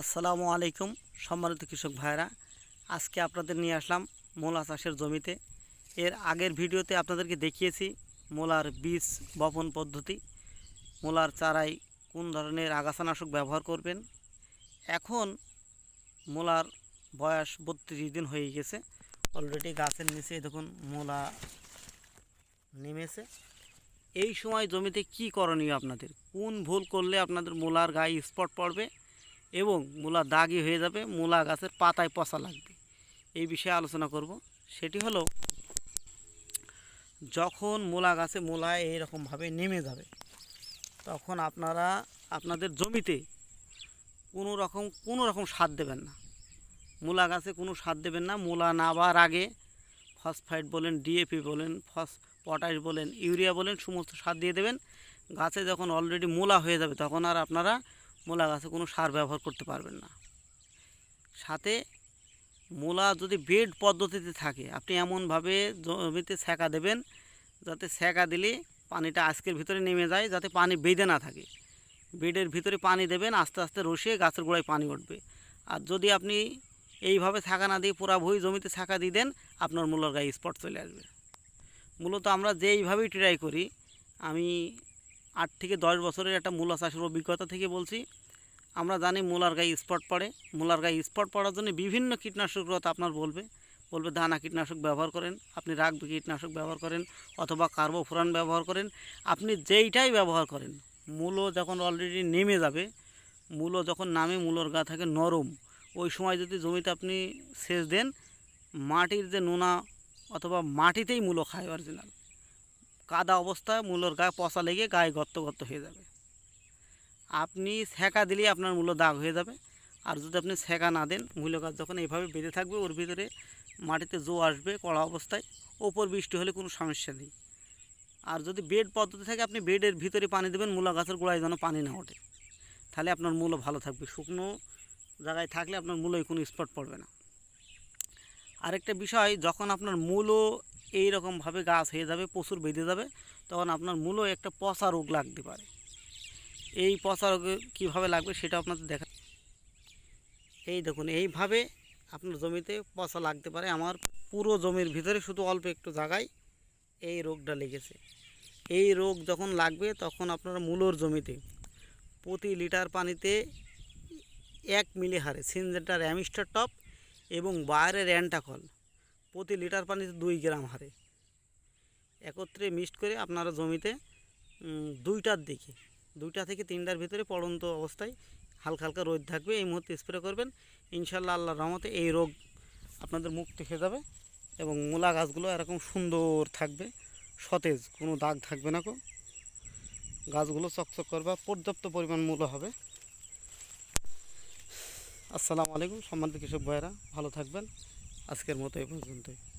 আসসালামু আলাইকুম, সম্মানিত কৃষক ভাইরা আজকে আপনাদের নিয়ে আসলাম মূলা চাষের জমিতে। এর আগের ভিডিওতে আপনাদেরকে দেখিয়েছি মূলার বীজ বপন পদ্ধতি। মূলার চারাই কোন ধরনের আগাছানাশক ব্যবহার করবেন? এখন মূলার বয়স বত্রিশ দিন হয়ে গেছে। অলরেডি গাছের নিচে দেখুন মূলা নেমেছে। এই সময় জমিতে কি করণীয় আপনাদের? কোন ভুল করলে আপনাদের মূলার গায়ে স্পট পড়বে? এবং মূলা দাগি হয়ে যাবে, মূলা গাছের পাতায় পচা লাগবে। এই বিষয়ে আলোচনা করব। সেটি হলো, যখন মূলা গাছে মূলা এইরকমভাবে নেমে যাবে, তখন আপনারা আপনাদের জমিতে কোনো রকম কোনো রকম সার দেবেন না। মূলা গাছে কোনো সার দেবেন না। মূলা নাবার আগে ফসফাইট বলেন ডিএপি বলেন, ফস, পটাশ বলেন, ইউরিয়া বলেন, সমস্ত সার দিয়ে দেবেন। গাছে যখন অলরেডি মূলা হয়ে যাবে, তখন আর আপনারা মূলা গাছে কোনো সার ব্যবহার করতে পারবেন না। সাথে মূলা যদি বেড পদ্ধতিতে থাকে, আপনি এমনভাবে জমিতে ছ্যাঁকা দেবেন, যাতে ছ্যাঁকা দিলে পানিটা আজকের ভিতরে নেমে যায়, যাতে পানি বেঁধে না থাকে। বেডের ভিতরে পানি দেবেন, আস্তে আস্তে রসিয়ে গাছের গোড়ায় পানি উঠবে। আর যদি আপনি এইভাবে থাকা না দিয়ে পুরা ভুই জমিতে ছাকা দিয়ে দেন, আপনার মূলার গায়ে স্পট চলে আসবে। মূলত আমরা যেইভাবেই ট্রাই করি, আমি আট থেকে দশ বছরের একটা মূলা চাষের অভিজ্ঞতা থেকে বলছি। আমরা জানি মূলার গায়ে স্পট পড়ে। মূলার গায়ে স্পট পড়ার জন্য বিভিন্ন কীটনাশক রত আপনার বলবে। বলবে দানা কীটনাশক ব্যবহার করেন, আপনি রাগবি কীটনাশক ব্যবহার করেন অথবা কার্বোফোরান ব্যবহার করেন। আপনি যেইটাই ব্যবহার করেন, মূলো যখন অলরেডি নেমে যাবে, মূলো যখন নামে মূলোর গা থাকে নরম, ওই সময় যদি জমিতে আপনি সেচ দেন, মাটির যে নোনা অথবা মাটিতেই মূলো খায় অরিজিনাল কাদা অবস্থায় মূলোর গায়ে পচা লেগে গায়ে গর্ত গর্ত হয়ে যাবে। আপনি ছ্যাঁকা দিলেই আপনার মূল্য দাগ হয়ে যাবে। আর যদি আপনি ছ্যাঁকা না দেন মূল্য গাছ যখন এইভাবে বেঁধে থাকবে, ওর ভিতরে মাটিতে জো আসবে কড়া অবস্থায়, ওপর বৃষ্টি হলে কোনো সমস্যা নেই। আর যদি বেড পদ্ধতি থাকে, আপনি বেডের ভিতরে পানি দেবেন, মূলা গাছের গোড়ায় যেন পানি না ওঠে। তাহলে আপনার মূল্য ভালো থাকবে। শুকনো জায়গায় থাকলে আপনার মূলোয় কোনো স্পট পড়বে না। আরেকটা বিষয়, যখন আপনার মূলো এইরকমভাবে গাছ হয়ে যাবে প্রচুর বেঁধে যাবে, তখন আপনার মূলো একটা পচা রোগ লাগতে পারে। এই পচা রোগে কীভাবে লাগবে সেটা আপনাদের দেখা এই দেখুন, এইভাবে আপনার জমিতে পচা লাগতে পারে। আমার পুরো জমির ভিতরে শুধু অল্প একটু জায়গায় এই রোগটা লেগেছে। এই রোগ যখন লাগবে, তখন আপনার মূলোর জমিতে প্রতি লিটার পানিতে এক মিলি হারে সিনজেন্টার অ্যামিস্টার টপ এবং বাইরের অ্যান্টাকল প্রতি লিটার পানিতে দুই গ্রাম হারে। একত্রে মিক্সড করে আপনারা জমিতে দুইটার দিকে, দুইটা থেকে তিনটার ভিতরে পড়ন্ত অবস্থায় হালকা হালকা রোদ থাকবে। এই মুহূর্তে স্প্রে করবেন। ইনশাল্লাহ আল্লাহর রহমতে এই রোগ আপনাদের মুক্তি খেয়ে যাবে এবং মূলা গাছগুলো এরকম সুন্দর থাকবে, সতেজ, কোনো দাগ থাকবে না কো গাছগুলো চকচক করবে, পর্যাপ্ত পরিমাণ মূল্য হবে। আসসালামু আলাইকুম, সম্মানিত কৃষক ভাইয়েরা, ভালো থাকবেন। আজকের মতো এ পর্যন্তই।